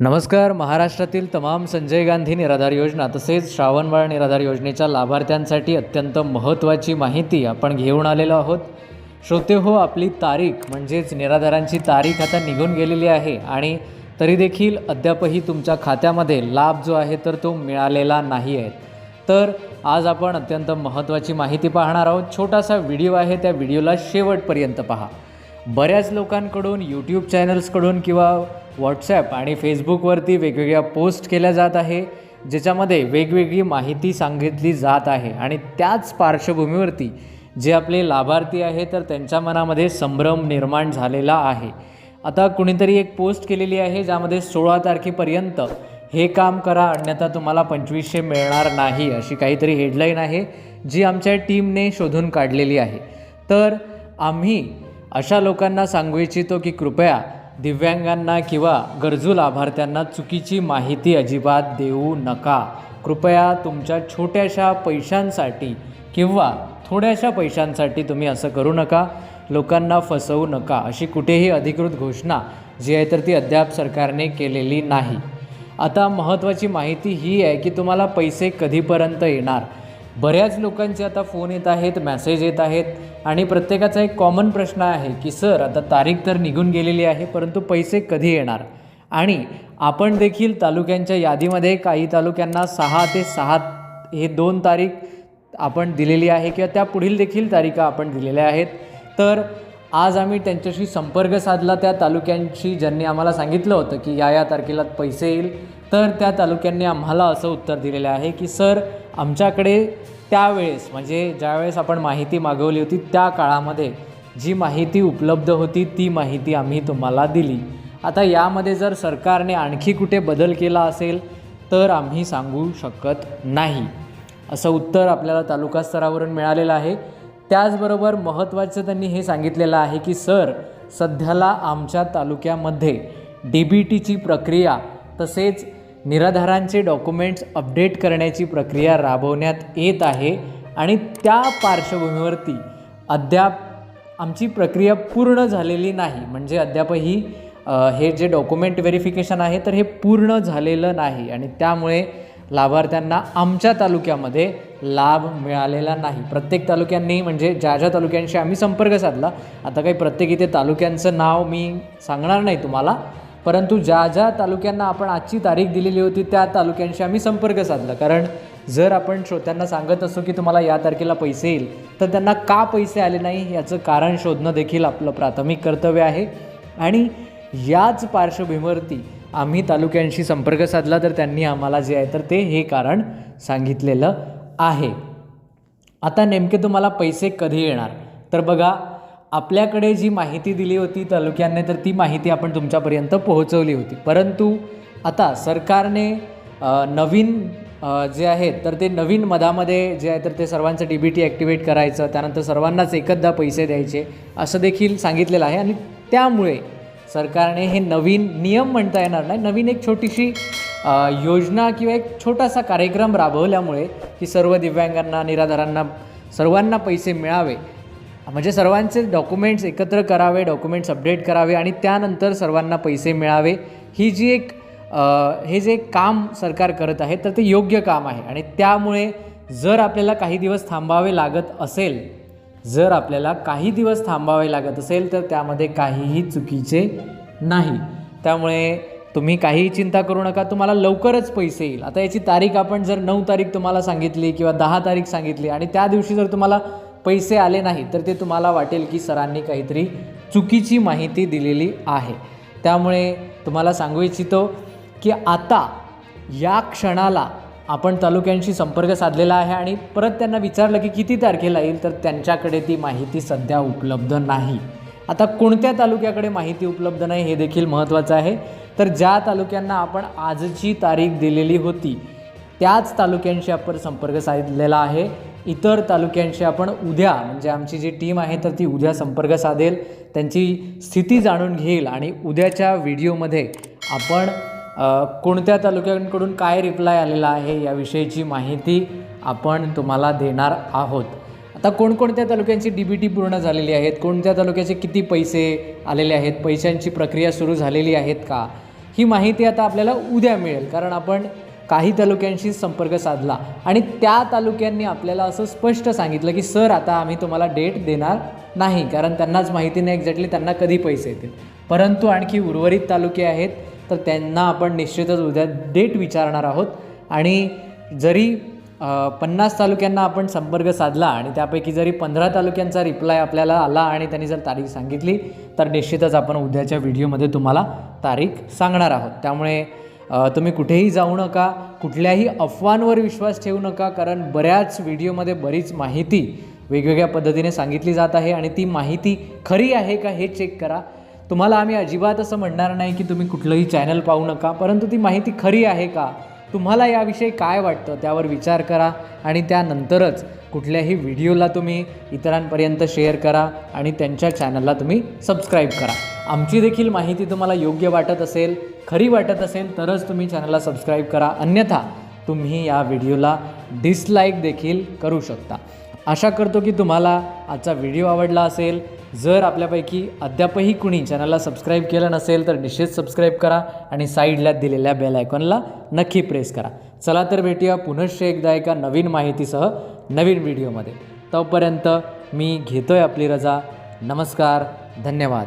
नमस्कार महाराष्ट्रातील तमाम संजय गांधी निराधार योजना तसेच श्रावणबाळ निराधार योजनेच्या लाभार्थ्यांसाठी अत्यंत महत्त्वाची माहिती आपण घेऊन आलेलो आहोत. श्रोते हो आपली तारीख म्हणजेच निराधारांची तारीख आता निघून गेलेली आहे आणि तरी देखील अद्यापही तुमच्या खात्यामध्ये लाभ जो आहे तर तो मिळालेला नाही आहे. तर आज आपण अत्यंत महत्त्वाची माहिती पाहणार आहोत. छोटासा व्हिडिओ आहे त्या व्हिडिओला शेवटपर्यंत पहा. बऱ्याच लोकांकडून यूट्यूब चॅनल्सकडून किंवा व्हॉट्सॲप आणि फेसबुकवरती वेगवेगळ्या पोस्ट केल्या जात आहे ज्याच्यामध्ये वेगवेगळी माहिती सांगितली जात आहे. आणि त्याच पार्श्वभूमीवरती जे आपले लाभार्थी आहे तर त्यांच्या मनामध्ये संभ्रम निर्माण झालेला आहे. आता कुणीतरी एक पोस्ट केलेली आहे ज्यामध्ये सोळा तारखेपर्यंत हे काम करा अन्यथा तुम्हाला पंचवीसशे मिळणार नाही अशी काहीतरी हेडलाईन आहे जी आमच्या टीमने शोधून काढलेली आहे. तर आम्ही अशा लोकांना सांगू इच्छितो की कृपया दिव्यांगांना किंवा गरजू लाभार्थ्यांना चुकीची माहिती अजिबात देऊ नका. कृपया तुमच्या छोट्याशा पैशांसाठी किंवा थोड्याशा पैशांसाठी तुम्ही असं करू नका. लोकांना फसवू नका. अशी कुठेही अधिकृत घोषणा जी आहे तर ती अद्याप सरकारने केलेली नाही. आता महत्त्वाची माहिती ही आहे की तुम्हाला पैसे कधीपर्यंत येणार? बऱ्याच लोकांचे आता फोन येत आहेत मेसेज येत आहेत. आणि प्रत्येकाचा एक कॉमन प्रश्न आहे की सर आता तारीख तर निघून गेलेली आहे परंतु पैसे कधी येणार? आणि आपण देखील तालुक्यांच्या यादीमध्ये काही तालुक्यांना सहा ते सहा हे दोन तारीख आपण दिलेली आहे किंवा त्या पुढील देखील तारीखा आपण दिलेल्या आहेत. तर आज आम्ही त्यांच्याशी संपर्क साधला त्या तालुक्यांशी ज्यांनी आम्हाला सांगितलं होतं की या या तारखेला पैसे येईल. तर त्या तालुक्यांनी आम्हाला असं उत्तर दिलेलं आहे की सर आमच्याकडे त्यावेळेस म्हणजे ज्यावेळेस आपण माहिती मागवली होती त्या काळामध्ये जी माहिती उपलब्ध होती ती माहिती आम्ही तुम्हाला दिली. आता यामध्ये जर सरकारने आणखी कुठे बदल केला असेल तर आम्ही सांगू शकत नाही. असं उत्तर आपल्याला तालुका स्तरावरून मिळालेलं आहे. त्याचबरोबर महत्त्वाचं त्यांनी हे सांगितलेलं आहे की सर सध्याला आमच्या तालुक्यामध्ये डी बी टीची प्रक्रिया तसेच निराधारांचे डॉक्युमेंट्स अपडेट करण्याची प्रक्रिया राबवण्यात येत आहे आणि त्या पार्श्वभूमीवरती अद्याप आमची प्रक्रिया पूर्ण झालेली नाही. म्हणजे अद्यापही हे जे डॉक्युमेंट व्हेरिफिकेशन आहे तर हे पूर्ण झालेलं नाही आणि त्यामुळे लाभार्थ्यांना आमच्या तालुक्यामध्ये लाभ मिळालेला नाही. प्रत्येक तालुक्यांनी म्हणजे ज्या ज्या तालुक्यांशी आम्ही संपर्क साधला आता काही प्रत्येक इथे तालुक्यांचं नाव मी सांगणार नाही तुम्हाला परंतु ज्या ज्या तालुक्यांना आपण आजची तारीख दिलेली होती त्या तालुक्यांशी आम्ही संपर्क साधला. कारण जर आपण श्रोत्यांना सांगत असो की तुम्हाला या तारखेला पैसे येईल तर त्यांना का पैसे आले नाही याचं कारण शोधणं देखील आपलं प्राथमिक कर्तव्य आहे. आणि याच पार्श्वभूमीवरती आम्ही तालुक्यांशी संपर्क साधला तर त्यांनी आम्हाला जे आहे तर ते हे कारण सांगितलेलं आहे. आता नेमके तुम्हाला पैसे कधी येणार? तर बघा आपल्याकडे जी माहिती दिली होती तालुक्यांनी तर ती माहिती आपण तुमच्यापर्यंत पोहोचवली होती. परंतु आता सरकारने नवीन जे आहेत तर ते नवीन मधामध्ये जे आहे तर ते सर्वांचं डी बी टी ॲक्टिवेट करायचं त्यानंतर सर्वांनाच एकदा पैसे द्यायचे असं देखील सांगितलेलं आहे. आणि त्यामुळे सरकारने हे नवीन नियम म्हणता येणार नाही. नवीन एक छोटीशी योजना किंवा एक छोटासा कार्यक्रम राबवल्यामुळे की सर्व दिव्यांगांना निराधारांना सर्वांना पैसे मिळावे म्हणजे सर्वांचे डॉक्युमेंट्स एकत्र करावे डॉक्युमेंट्स अपडेट करावे आणि त्यानंतर सर्वांना पैसे मिळावे. ही जी एक हे जे काम सरकार करत आहे तर ते योग्य काम आहे. आणि त्यामुळे जर आपल्याला काही दिवस थांबावे लागत असेल जर आपल्याला काही दिवस थांबावे लागत असेल तर त्यामध्ये काहीही चुकीचे नाही. त्यामुळे तुम्ही काहीही चिंता करू नका तुम्हाला लवकरच पैसे येईल. आता याची तारीख आपण जर नऊ तारीख तुम्हाला सांगितली किंवा दहा तारीख सांगितली आणि त्या दिवशी जर तुम्हाला पैसे आले नाही तर ते तुम्हाला वाटेल की सरांनी काहीतरी चुकीची माहिती दिलेली आहे. त्यामुळे तुम्हाला सांगू इच्छितो की आता या क्षणाला आपण तालुक्यांशी संपर्क साधलेला आहे आणि परत त्यांना विचारलं की किती तारखेला येईल तर त्यांच्याकडे ती माहिती सध्या उपलब्ध नाही. आता कोणत्या तालुक्याकडे माहिती उपलब्ध नाही हे देखील महत्त्वाचं आहे. तर ज्या तालुक्यांना आपण आजची तारीख दिलेली होती त्याच तालुक्यांशी आपण संपर्क साधलेला आहे. इतर तालुक्यांशी आपण उद्या म्हणजे आमची जी टीम आहे तर ती उद्या संपर्क साधेल. त्यांची स्थिती जाणून घेईल आणि उद्याच्या व्हिडिओमध्ये आपण कोणत्या तालुक्यांकडून काय रिप्लाय आलेला आहे याविषयीची माहिती आपण तुम्हाला देणार आहोत. आता कोणकोणत्या तालुक्यांची डी बी टी पूर्ण झालेली आहेत? कोणत्या तालुक्याचे किती पैसे आलेले आहेत? पैशांची प्रक्रिया सुरू झालेली आहेत का? ही माहिती आता आपल्याला उद्या मिळेल कारण आपण काही तालुक्यांशी संपर्क साधला. आणि त्या तालुक्यांनी आपल्याला असं स्पष्ट सांगितलं की सर आता आम्ही तुम्हाला डेट देणार नाही कारण त्यांनाच माहिती नाही एक्झॅक्टली त्यांना कधी पैसे येतील. परंतु आणखी उर्वरित तालुके आहेत तर त्यांना आपण निश्चितच उद्या डेट विचारणार आहोत. आणि जरी पन्नास तालुक्यांना आपण संपर्क साधला आणि त्यापैकी जरी पंधरा तालुक्यांचा रिप्लाय आपल्याला आला आणि त्यांनी जर तारीख सांगितली तर निश्चितच आपण उद्याच्या व्हिडिओमध्ये तुम्हाला तारीख सांगणार आहोत. त्यामुळे तुम्ही कुठेही जाऊ नका कुठल्याही अफवांवर विश्वास ठेवू नका कारण बऱ्याच व्हिडिओमध्ये बरीच माहिती वेगवेगळ्या पद्धतीने सांगितली जात आहे आणि ती माहिती खरी आहे का हे चेक करा. तुम्हाला आम्ही अजिबात असं म्हणणार नाही की तुम्ही कुठलंही चॅनल पाहू नका परंतु ती माहिती खरी आहे का? तुम्हाला याविषयी काय वाटतं त्यावर विचार करा आणि त्यानंतरच कुठल्याही व्हिडिओला तुम्ही इतरांपर्यंत शेअर करा आणि त्यांच्या चॅनलला तुम्ही सबस्क्राईब करा. आमची देखील माहिती तुम्हाला योग्य वाटत असेल खरी वाटत असेल तरच तुम्ही चॅनलला सबस्क्राईब करा. अन्यथा तुम्ही या व्हिडिओला डिसलाईक देखील करू शकता. आशा करतो की तुम्हाला आजचा व्हिडिओ आवडला असेल. जर आपल्यापैकी अद्यापही कुणी चॅनलला सबस्क्राईब केलं नसेल तर निश्चित सबस्क्राईब करा आणि साईडला दिलेल्या बेल आयकॉनला नक्की प्रेस करा. चला तर भेटूया पुनश्च एकदा एका नवीन माहितीसह नवीन व्हिडिओमध्ये. तोपर्यंत मी घेतोय आपली रजा. नमस्कार धन्यवाद.